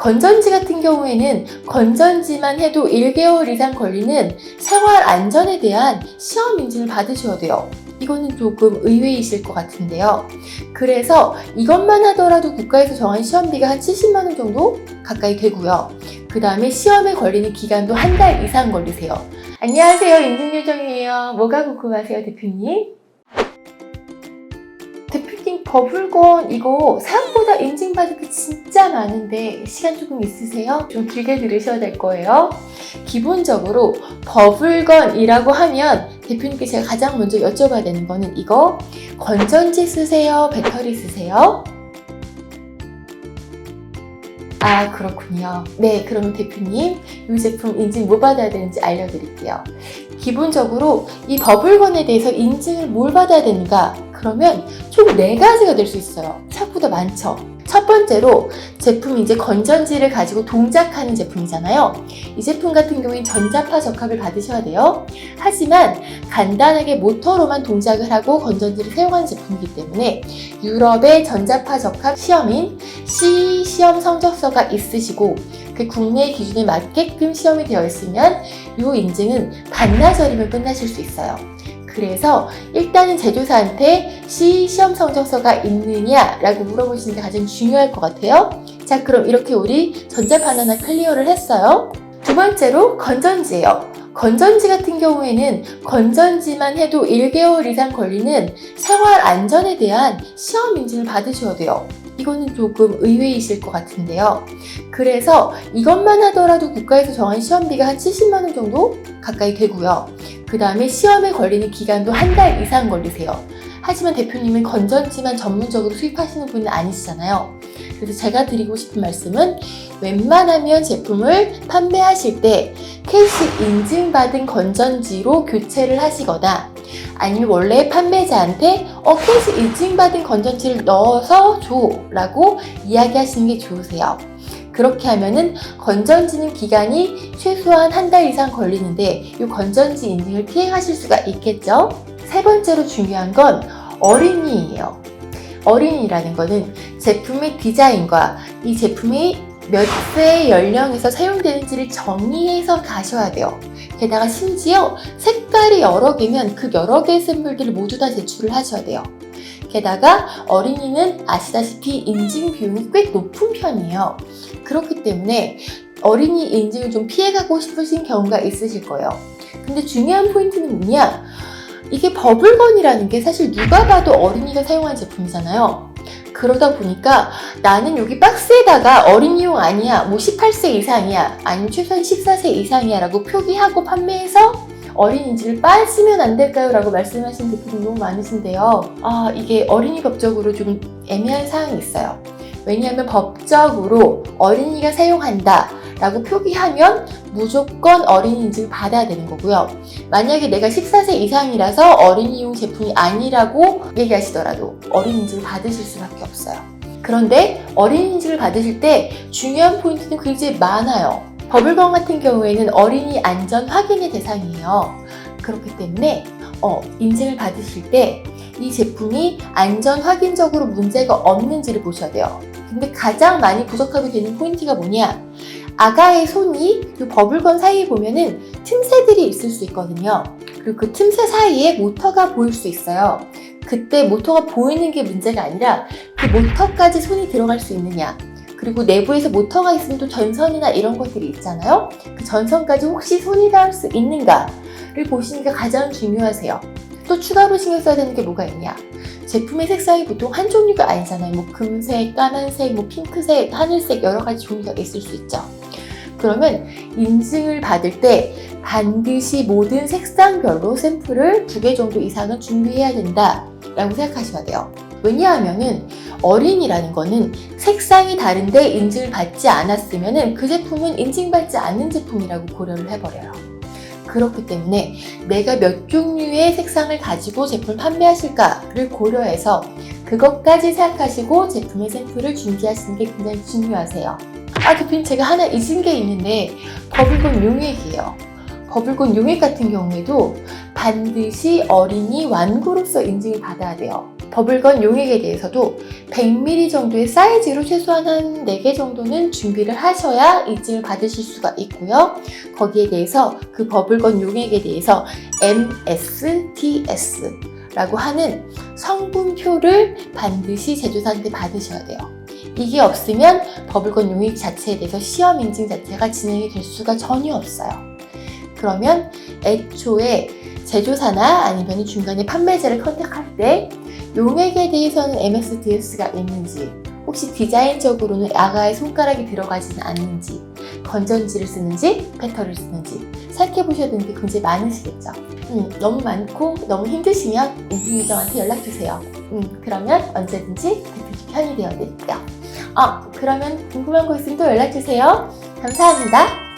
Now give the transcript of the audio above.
건전지 같은 경우에는 건전지만 해도 1개월 이상 걸리는 생활 안전에 대한 시험 인증을 받으셔야 돼요. 이거는 조금 의외이실 것 같은데요. 그래서 이것만 하더라도 국가에서 정한 시험비가 한 70만 원 정도 가까이 되고요. 그 다음에 시험에 걸리는 기간도 한 달 이상 걸리세요. 안녕하세요. 인증 요정이에요. 뭐가 궁금하세요, 대표님? 버블건 이거 생각보다 인증받을 게 진짜 많은데 시간 조금 있으세요? 좀 길게 들으셔야 될 거예요. 기본적으로 버블건이라고 하면 대표님께 제가 가장 먼저 여쭤봐야 되는 거는 이거 건전지 쓰세요? 배터리 쓰세요? 아 그렇군요. 네 그러면 대표님 이 제품 인증 뭐 받아야 되는지 알려드릴게요. 기본적으로 이 버블건에 대해서 인증을 뭘 받아야 되는가? 그러면 총 4가지가 될 수 있어요. 생각보다 많죠? 첫 번째로 제품이 이제 건전지를 가지고 동작하는 제품이잖아요. 이 제품 같은 경우엔 전자파 적합을 받으셔야 돼요. 하지만 간단하게 모터로만 동작을 하고 건전지를 사용하는 제품이기 때문에 유럽의 전자파 적합 시험인 C 시험 성적서가 있으시고 그 국내 기준에 맞게끔 시험이 되어 있으면 이 인증은 반나절이면 끝나실 수 있어요. 그래서 일단은 제조사한테 C 시험 성적서가 있느냐라고 물어보시는 게 가장 중요할 것 같아요. 자, 그럼 이렇게 우리 전자판 하나 클리어를 했어요. 두 번째로 건전지예요. 건전지 같은 경우에는 건전지만 해도 1개월 이상 걸리는 생활 안전에 대한 시험 인증을 받으셔야 돼요. 이거는 조금 의외이실 것 같은데요. 그래서 이것만 하더라도 국가에서 정한 시험비가 한 70만 원 정도 가까이 되고요. 그 다음에 시험에 걸리는 기간도 한 달 이상 걸리세요. 하지만 대표님은 건전지만 전문적으로 수입하시는 분은 아니시잖아요. 그래서 제가 드리고 싶은 말씀은 웬만하면 제품을 판매하실 때 캐시 인증받은 건전지로 교체를 하시거나 아니면 원래 판매자한테 어 캐시 인증받은 건전지를 넣어서 줘 라고 이야기하시는 게 좋으세요. 그렇게 하면은 건전지는 기간이 최소한 한 달 이상 걸리는데 이 건전지 인증을 피해가실 수가 있겠죠. 세 번째로 중요한 건 어린이예요. 어린이라는 거는 제품의 디자인과 이 제품이 몇 세 연령에서 사용되는지를 정리해서 가셔야 돼요. 게다가 심지어 색깔이 여러 개면 그 여러 개의 샘플들을 모두 다 제출을 하셔야 돼요. 게다가 어린이는 아시다시피 인증 비용이 꽤 높은 편이에요. 그렇기 때문에 어린이 인증을 좀 피해가고 싶으신 경우가 있으실 거예요. 근데 중요한 포인트는 뭐냐? 이게 버블건이라는 게 사실 누가 봐도 어린이가 사용한 제품이잖아요. 그러다 보니까 나는 여기 박스에다가 어린이용 아니야, 뭐 18세 이상이야, 아니면 최소한 14세 이상이야 라고 표기하고 판매해서 어린 인지를 빠지면 안 될까요? 라고 말씀하신 대표님 너무 많으신데요. 아, 이게 어린이 법적으로 좀 애매한 사항이 있어요. 왜냐하면 법적으로 어린이가 사용한다 라고 표기하면 무조건 어린이 인증을 받아야 되는 거고요. 만약에 내가 14세 이상이라서 어린이용 제품이 아니라고 얘기하시더라도 어린이 인증을 받으실 수밖에 없어요. 그런데 어린이 인증을 받으실 때 중요한 포인트는 굉장히 많아요. 버블건 같은 경우에는 어린이 안전 확인의 대상이에요. 그렇기 때문에 어, 인증을 받으실 때 이 제품이 안전 확인적으로 문제가 없는지를 보셔야 돼요. 근데 가장 많이 부족하게 되는 포인트가 뭐냐? 아가의 손이 이 버블건 사이에 보면은 틈새들이 있을 수 있거든요. 그리고 그 틈새 사이에 모터가 보일 수 있어요. 그때 모터가 보이는 게 문제가 아니라 그 모터까지 손이 들어갈 수 있느냐. 그리고 내부에서 모터가 있으면 또 전선이나 이런 것들이 있잖아요. 그 전선까지 혹시 손이 닿을 수 있는가를 보시는 게 가장 중요하세요. 또 추가로 신경 써야 되는 게 뭐가 있냐? 제품의 색상이 보통 한 종류가 아니잖아요. 뭐 금색, 까만색, 뭐 핑크색, 하늘색 여러 가지 종류가 있을 수 있죠. 그러면 인증을 받을 때 반드시 모든 색상별로 샘플을 두 개 정도 이상은 준비해야 된다라고 생각하셔야 돼요. 왜냐하면은 어린이라는 거는 색상이 다른데 인증을 받지 않았으면은 그 제품은 인증받지 않는 제품이라고 고려를 해버려요. 그렇기 때문에 내가 몇 종류의 색상을 가지고 제품을 판매하실까를 고려해서 그것까지 생각하시고 제품의 샘플을 준비하시는 게 굉장히 중요하세요. 아, 대표님 제가 하나 잊은 게 있는데 버블건 용액이에요. 버블건 용액 같은 경우에도 반드시 어린이 완구로서 인증을 받아야 돼요. 버블건 용액에 대해서도 100ml 정도의 사이즈로 최소한 한 4개 정도는 준비를 하셔야 인증을 받으실 수가 있고요. 거기에 대해서 그 버블건 용액에 대해서 MSTS 라고 하는 성분표를 반드시 제조사한테 받으셔야 돼요. 이게 없으면 버블건 용액 자체에 대해서 시험 인증 자체가 진행이 될 수가 전혀 없어요. 그러면 애초에 제조사나 아니면 중간에 판매자를 컨택할 때 용액에 대해서는 MSDS가 있는지 혹시 디자인적으로는 아가의 손가락이 들어가지는 않는지 건전지를 쓰는지 패터를 쓰는지 살펴보셔야 되는 게 굉장히 많으시겠죠. 음, 너무 많고 너무 힘드시면 인증유정한테 연락주세요. 음, 그러면 언제든지 대표님 편이 되어 드릴게요. 아, 그러면 궁금한 거 있으면 또 연락주세요. 감사합니다.